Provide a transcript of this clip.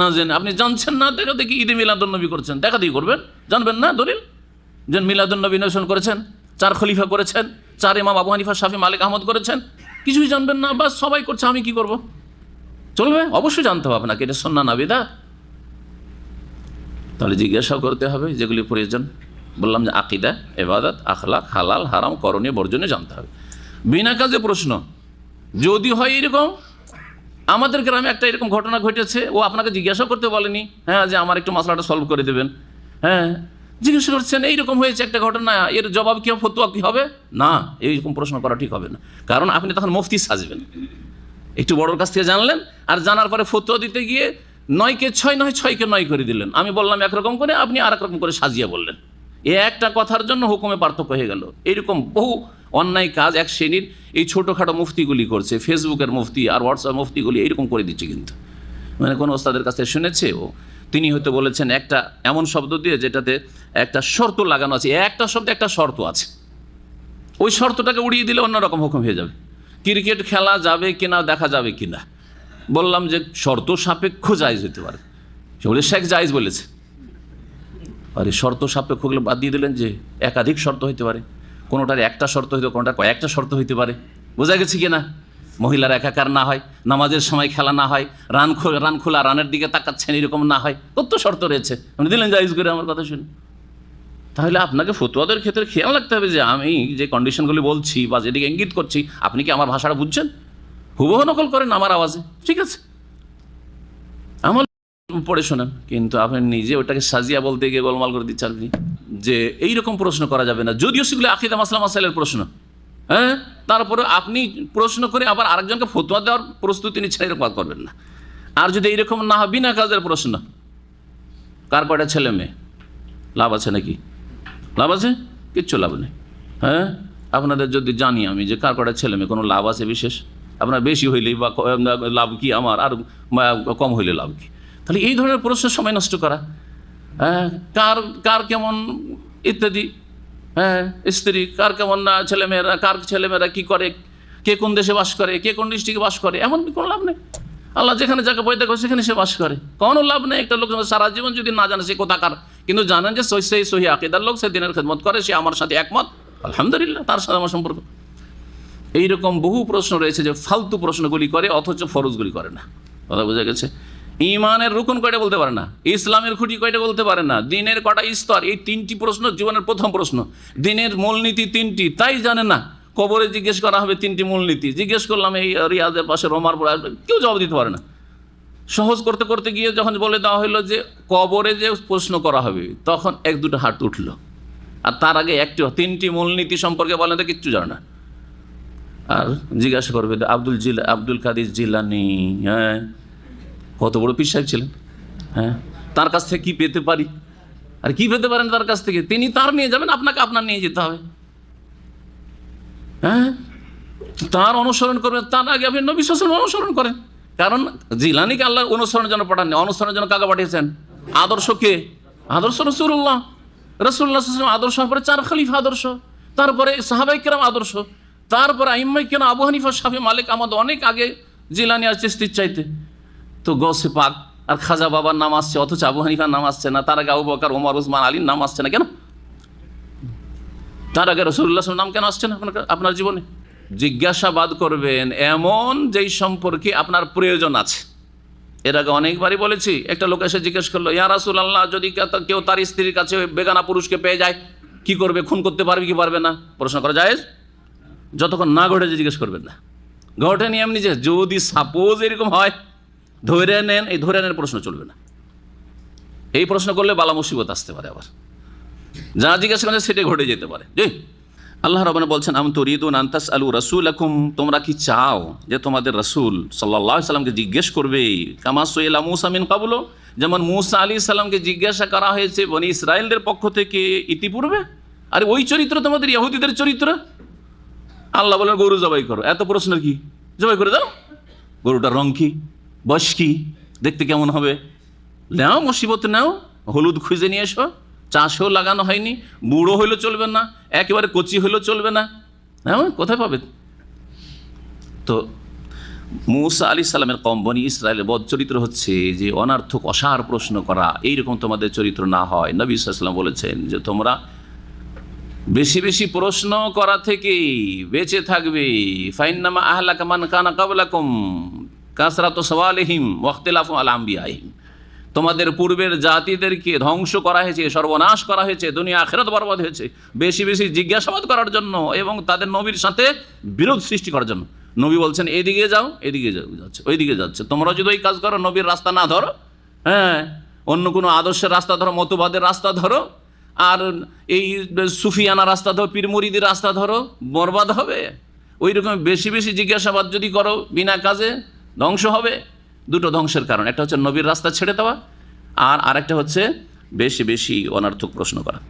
না জেনে। আপনি জানছেন না, দেখা দেখি ঈদে মিলাদুন্নবী করছেন। দেখা দিয়ে করবেন। জানবেন না, দলিল? যে মিলাদুন্নবী নবী করেছেন, চার খলিফা করেছেন, চার ইমাম আবু হানিফা, শাফি, মালিক, আহমদ করেছেন। কিছুই জানবেন না, বাস সবাই করছে, আমি কি করব? চলবে? অবশ্যই জানতে হবে আপনাকে, এটা সন্না না বিদা তাহলে জিজ্ঞাসা করতে হবে, যেগুলি প্রয়োজন। বললাম যে আকিদা এবাদত আখলাক, হালাল, হারাম, করণীয় বর্জনে জানতে হবে। বিনা কাজে প্রশ্ন, যদি হয় এরকম? আমাদের গ্রামে একটা এরকম ঘটনা ঘটেছে, ও আপনাকে জিজ্ঞাসা করতে বলেনি হ্যাঁ যে আমার একটু মশলাটা সলভ করে দেবেন। হ্যাঁ জিজ্ঞাসা করছেন, এইরকম হয়েছে একটা ঘটনা, এর জবাব কি ফতুয়া কি হবে? না, এইরকম প্রশ্ন করা ঠিক হবে না। কারণ আপনি তখন মুফতি সাজবেন। একটু বড়োর কাছ থেকে জানলেন, আর জানার পরে ফতুয়া দিতে গিয়ে নয়কে ছয় নয়, ছয়কে নয় করে দিলেন। আমি বললাম, একরকম করে আপনি আর রকম করে সাজিয়ে বললেন। এ একটা কথার জন্য হুকুমে পার্থক্য হয়ে গেল। এইরকম বহু অন্যায় কাজ এক শ্রেণির এই ছোটোখাটো মুফতিগুলি করছে, ফেসবুকের মুফতি আর হোয়াটসঅ্যাপ মুফতিগুলি এইরকম করে দিচ্ছে কিন্তু। মানে কোনো ওস্তাদের কাছে শুনেছে ও? তিনি হয়তো বলেছেন একটা এমন শব্দ দিয়ে যেটাতে একটা শর্ত লাগানো আছে, একটা শব্দে একটা শর্ত আছে। ওই শর্তটাকে উড়িয়ে দিলে অন্যরকম হুকুম হয়ে যাবে। ক্রিকেট খেলা যাবে কিনা, দেখা যাবে কি না বললাম যে শর্ত সাপেক্ষ জায়জ হতে পারে। সেগুলি শেখ জায়জ বলেছে। আরে শর্ত সাপেক্ষ বাদ দিয়ে দিলেন যে একাধিক শর্ত হইতে পারে। কোনোটার একটা শর্ত হইতে কোনোটার কয়েকটা শর্ত হইতে পারে। বোঝা গেছে কি না? মহিলার একাকার না হয়, নামাজের সময় খেলা না হয়, রান খোলা রান খোলা রানের দিকে তাকাচ্ছেন এরকম না হয়, কত শর্ত রয়েছে। আপনি দিলেন জায়জ করে আমার কথা শুনে। তাহলে আপনাকে ফতুয়াদের ক্ষেত্রে খেয়াল রাখতে হবে যে আমি যে কন্ডিশনগুলি বলছি বা যেদিকে ইঙ্গিত করছি, আপনি কি আমার ভাষাটা বুঝছেন? হুবহু নকল করেন আমার আওয়াজে, ঠিক আছে? পড়ে শোনেন, কিন্তু আপনি নিজে ওটাকে সাজিয়া বলতে গিয়ে গোলমাল করে দিচ্ছেন আপনি, যে এইরকম প্রশ্ন করা যাবে না। যদিও সেগুলো আকিদা মাসলা মাসাইলের প্রশ্ন হ্যাঁ? তারপরে আপনি প্রশ্ন করে আবার আরেকজনকে ফতুয়া দেওয়ার প্রস্তুতি নিচ্ছেন এরকম করবেন না। আর যদি এইরকম না হয়, বিনা কাজের প্রশ্ন, কার কয়টা ছেলে মেয়ে? লাভ আছে নাকি? লাভ আছে? কিচ্ছু লাভ নেই হ্যাঁ? আপনাদের যদি জানি আমি যে কার কটা ছেলে মেয়ে, কোনো লাভ আছে বিশেষ? আপনার বেশি হইলেই বা লাভ কি আমার? আর কম হইলে লাভ কি? তাহলে এই ধরনের প্রশ্নের সময় নষ্ট করা। হ্যাঁ কার কার কেমন ইত্যাদি। হ্যাঁ স্ত্রী, কার কেমন না ছেলেমেয়েরা, কার ছেলেমেয়েরা কী করে, কে কোন দেশে বাস করে, কে কোন ডিস্ট্রিক্টে বাস করে, এমন কোনো লাভ নেই। আল্লাহ যেখানে যাকে পয়দা করে সেখানে সে বাস করে। কোনো লাভ নেই একটা লোক সারা জীবন যদি না জানে সে কোথাকার, কিন্তু জানেন যে সই সহি আকিদার লোক, সে দিনের খেদমত করে, সে আমার সাথে একমত। আলহামদুলিল্লাহ, তার সাথে আমার সম্পর্ক। এইরকম বহু প্রশ্ন রয়েছে যে ফালতু প্রশ্নগুলি করে, অথচ ফরজগুলি করে না। কথা বোঝা গেছে? ইমানের রুকুন কয়টা বলতে পারে না? ইসলামের খুঁটি কয়টা বলতে পারে না? দিনের কটা স্তর? এই তিনটি প্রশ্ন জীবনের প্রথম প্রশ্ন। দিনের মূলনীতি তিনটি, তাই জানে না। কবরে জিজ্ঞেস করা হবে তিনটি মূলনীতি। জিজ্ঞেস করলাম, এই রিয়াদের পাশে রোমার পড়ে কেউ জবাব দিতে পারে না। সহজ করতে করতে গিয়ে যখন বলে দেওয়া হলো যে, কবরে যে প্রশ্ন করা হবে, তখন এক দুটো হাত উঠল। আর তার আগে একটি তিনটি মূলনীতি সম্পর্কে বলেন তো কিচ্ছু জানে না। আর জিজ্ঞাসা করবে, আব্দুল জিলা আব্দুল কাদির জিলানি হ্যাঁ? কত বড় পীর সাহেব ছিলেন? হ্যাঁ? তার কাছ থেকে কি পেতে পারি? আর কি পেতে পারেন তার কাছ থেকে? তিনি তার নিয়ে যাবেন, আপনাকে আপনার নিয়ে যেতে হবে। হ্যাঁ? তার অনুসরণ করবেন, তার আগে আপনি নবী শাসন অনুসরণ করেন। কারণ জিলানিকে আল্লাহ অনুসরণের জন্য পাঠাননি অনুসরণের জন্য কাকে পাঠিয়েছেন? আদর্শ কে? আদর্শ রসুল্লাহ রসুল্লাহ আদর্শ পরে চার খলিফা আদর্শ, তারপরে সাহাবাই কেরাম আদর্শ, তারপরে আইম্মাই কেন আবু হানিফা, শাফি, মালিক আমাদের অনেক আগে জিলানি আর চিস্তির চাইতে। তো গসে পাক, আর খাজা বাবার নাম আসছে, অথচ আবু হানিফার নাম আসছে না, তার আগে আবু বকার, ওমর, উসমান, আলীর নাম আসছে না কেন? তার আগে রসুল্লাহ নাম কেন আসছে না আপনার আপনার জীবনে? জিজ্ঞাসাবাদ করবেন, এমন যেই সম্পর্কে আপনার প্রয়োজন আছে। এর আগে অনেকবারই বলেছি, একটা লোক এসে জিজ্ঞেস করল, ইয়া রাসুল আল্লাহ যদি কেউ তার স্ত্রীর কাছে বেগানা পুরুষকে পেয়ে যায়, কি করবে, খুন করতে পারবে, কি পারবে না? প্রশ্ন করা যায় যতক্ষণ না ঘটেছে, জিজ্ঞেস করবেন না। ঘটেনি এমনি যে, যদি সাপোজ এরকম হয় ধরে নেন, এই ধরে নেন প্রশ্ন চলবে না। এই প্রশ্ন করলে বালা মুসিবত আসতে পারে আবার। যা জিজ্ঞাসা করেন সেটাই ঘটে যেতে পারে। জি। আল্লাহ রবানা বলছেন, আম তরিদুন আন্তাস আলু রসুল আকুম তোমরা কি চাও যে তোমাদের রসুল সাল্লাহ সাল্লামকে জিজ্ঞেস করবে? কামা সোয়েলা মুসা মিন কাবুলো? যেমন মুসা আলী সাল্লামকে জিজ্ঞাসা করা হয়েছে বনি ইসরায়েলদের পক্ষ থেকে ইতিপূর্বে? আরে ওই চরিত্র তোমাদের ইহুদিদের চরিত্র? আল্লাহ বলেন, গরু জবাই করো। এত প্রশ্ন কি? জবাই করে দাও। গরুটার রং কি? বয়স কি? দেখতে কেমন হবে? নাও, মুসিবত নাও, হলুদ খুঁজে নিয়ে এসো। চাষও লাগানো হয়নি, বুড়ো হইলেও চলবে না, একেবারে কচি হইলেও চলবে না। হ্যাঁ কোথায় পাবে? তো মুসা আলি সাল্লামের কম বনি ইসরায়েলের বদ চরিত্র হচ্ছে যে অনার্থক, অসার প্রশ্ন করা। এইরকম তোমাদের চরিত্র না হয়। নবী সাল্লাম বলেছেন যে তোমরা বেশি বেশি প্রশ্ন করা থেকে বেঁচে থাকবে। ফাইনামা আহলা কামান কানা কাবলাকুম। কাসরাত সওয়ালিহিম ওয়াখতিলাফ আল আম্বিয়াহিম তোমাদের পূর্বের জাতিদেরকে ধ্বংস করা হয়েছে, সর্বনাশ করা হয়েছে, দুনিয়া আখেরাত বরবাদ হয়েছে। বেশি বেশি জিজ্ঞাসাবাদ করার জন্য এবং তাদের নবীর সাথে বিরোধ সৃষ্টি করার জন্য। নবী বলছেন, এদিকে যাও, এদিকে যাচ্ছে, ওইদিকে যাচ্ছে। তোমরা যদি ওই কাজ করো, নবীর রাস্তা না ধরো হ্যাঁ অন্য কোনো আদর্শের রাস্তা ধরো, মতবাদের রাস্তা ধরো, আর এই সুফিয়ানা রাস্তা ধরো, পীরমরিদির রাস্তা ধরো, বরবাদ হবে? ওই রকম বেশি বেশি জিজ্ঞাসাবাদ যদি করো বিনা কাজে ধ্বংস হবে। দুটো ধ্বংসের কারণ, একটা হচ্ছে নবীর রাস্তা ছেড়ে দেওয়া আর আরেকটা হচ্ছে বেশি বেশি অনার্থক প্রশ্ন করা।